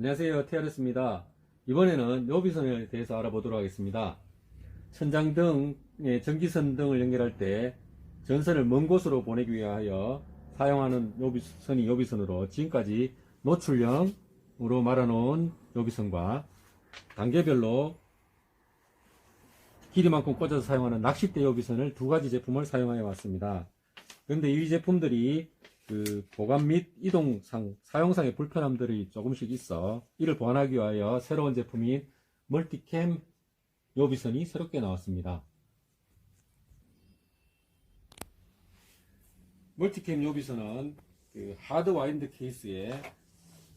안녕하세요. TRS입니다. 이번에는 요비선에 대해서 알아보도록 하겠습니다. 천장 등의 전기선 등을 연결할 때 전선을 먼 곳으로 보내기 위하여 사용하는 요비선이 요비선으로 지금까지 노출형으로 말아놓은 요비선과 단계별로 길이만큼 꽂아서 사용하는 낚싯대 요비선을 두 가지 제품을 사용하여 왔습니다. 그런데 이 제품들이 그 보관 및 이동상 사용상의 불편함들이 조금씩 있어 이를 보완하기 위하여 새로운 제품인 멀티캠 요비선이 새롭게 나왔습니다. 멀티캠 요비선은 그 하드 와인드 케이스에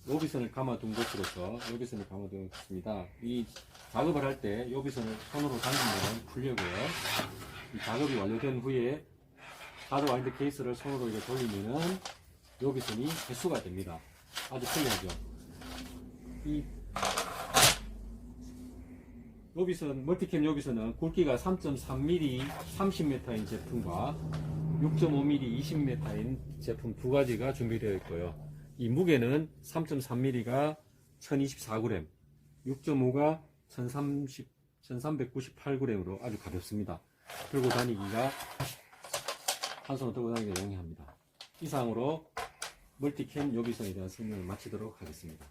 요비선을 감아둔 것으로서 요비선을 감아둔 것입니다. 이 작업을 할 때 요비선을 손으로 당기면 풀려고요. 이 작업이 완료된 후에 하드 와인드 케이스를 손으로 이렇게 돌리면은 요비선이 개수가 됩니다. 아주 편리하죠. 이 요비선, 멀티캠 요비선은 굵기가 3.3mm 30m인 제품과 6.5mm 20m인 제품 두 가지가 준비되어 있고요. 이 무게는 3.3mm가 1024g, 6.5가 1030, 1398g으로 아주 가볍습니다. 들고 다니기가 한 손으로 들고 다니기가 용이합니다. 이상으로 멀티캠 요비선에 대한 설명을 마치도록 하겠습니다.